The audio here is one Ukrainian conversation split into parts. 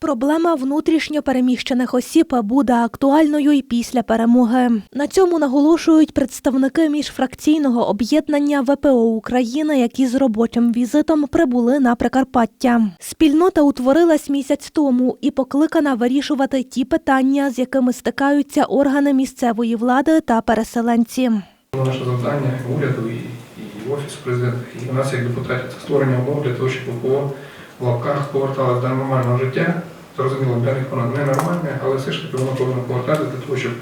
Проблема внутрішньо переміщених осіб буде актуальною і після перемоги. На цьому наголошують представники міжфракційного об'єднання ВПО України, які з робочим візитом прибули на Прикарпаття. Спільнота утворилась місяць тому і покликана вирішувати ті питання, з якими стикаються органи місцевої влади та переселенці. Наше завдання уряду і, і офісу президента, і нас як депутатів створення умов для того, щоб ВПО в лапках поверталося до нормального життя. Зрозуміло, для них воно ненормальне, але все ж таки воно повинно повертатися для того, щоб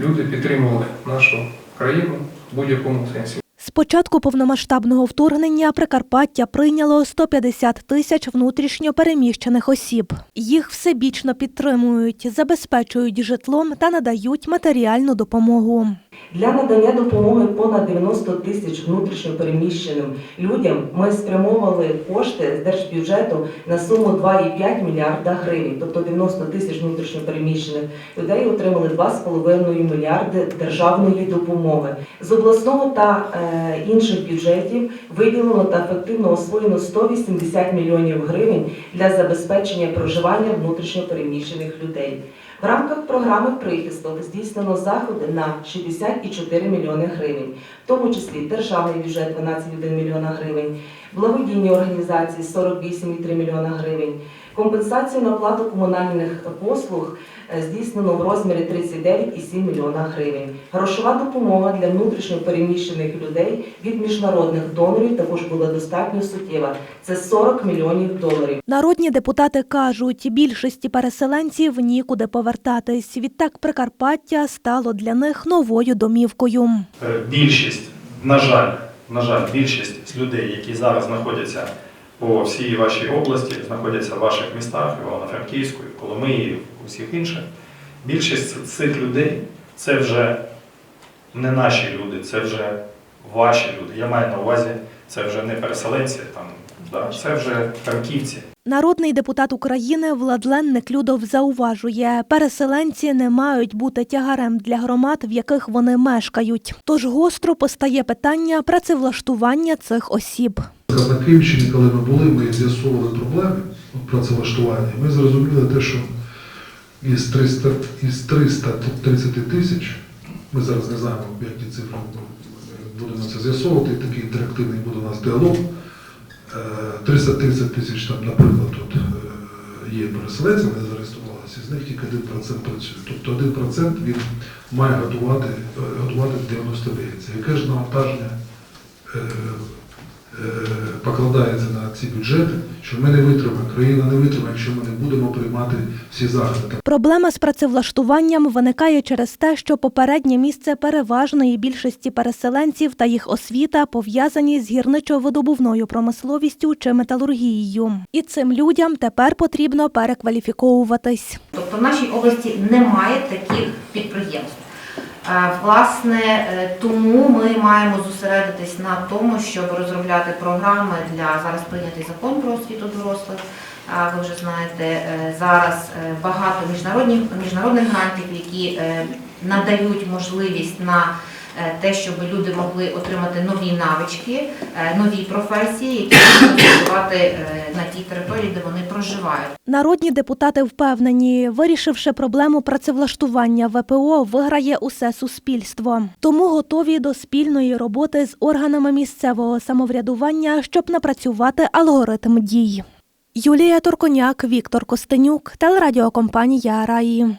люди підтримували нашу країну в будь-якому сенсі. З початку повномасштабного вторгнення Прикарпаття прийняло 150 тисяч внутрішньо переміщених осіб. Їх всебічно підтримують, забезпечують житлом та надають матеріальну допомогу. Для надання допомоги понад 90 тисяч внутрішньопереміщеним людям ми спрямовували кошти з держбюджету на суму 2,5 мільярда гривень. Тобто 90 тисяч внутрішньопереміщених людей отримали 2,5 мільярди державної допомоги. З обласного та е, інших бюджетів виділено та ефективно освоєно 180 мільйонів гривень для забезпечення проживання внутрішньопереміщених людей. В рамках програми прихисток здійснено заходи на 64 мільйони гривень, в тому числі державний бюджет 12,1 мільйона гривень, благодійні організації 48,3 мільйона гривень. Компенсацію на плату комунальних послуг е, здійснено в розмірі 39,7 мільйона гривень. Грошова допомога для внутрішньо переміщених людей від міжнародних донорів також була достатньо суттєва. Це 40 мільйонів доларів. Народні депутати кажуть, більшості переселенців нікуди повертатись. Відтак Прикарпаття стало для них новою домівкою. Е, більшість, на жаль, на жаль, більшість людей, які зараз знаходяться по всій вашій області, знаходяться в ваших містах, Івано-Франківську, Коломиї, усіх інших. Більшість цих людей це вже не наші люди, це вже ваші люди. Я маю на увазі, це вже не переселенці, там, да, це вже франківці. Народний депутат України Владлен Неклюдов зауважує, переселенці не мають бути тягарем для громад, в яких вони мешкають. Тож гостро постає питання працевлаштування цих осіб. На Київщині, коли ми були, ми з'ясовували проблеми працевлаштування. Ми зрозуміли те, що із 300, із 330 тисяч, ми зараз не знаємо, як ті цифри будемо це з'ясовувати, такий інтерактивний буде у нас діалог. Е, 330 тисяч, там, наприклад, тут е, є переселенці, вони зареєструвалися, з них тільки 1% працює. Тобто 1% він має готувати, е, готувати 99. Яке ж навантаження е, е, покладається на ці бюджети, що ми не витримаємо, країна не витримає, якщо ми не будемо приймати всі заходи. Проблема з працевлаштуванням виникає через те, що попереднє місце переважної більшості переселенців та їх освіта пов'язані з гірничо-видобувною промисловістю чи металургією. І цим людям тепер потрібно перекваліфіковуватись. Тобто в нашій області немає таких підприємств. Е, Власне, е, тому ми маємо зосередитись на тому, щоб розробляти програми для зараз прийнятий закон про освіту дорослих. Ви вже знаєте, е, зараз е, багато міжнародних міжнародних грантів, які е, надають можливість на е, те, щоб люди могли отримати нові навички, е, нові професії, які можуть працювати е, на тій території, де вони проживають. Народні депутати впевнені, вирішивши проблему працевлаштування ВПО, виграє усе суспільство. Тому готові до спільної роботи з органами місцевого самоврядування, щоб напрацювати алгоритм дій. Юлія Торконяк, Віктор Костенюк, телерадіокомпанія Раї.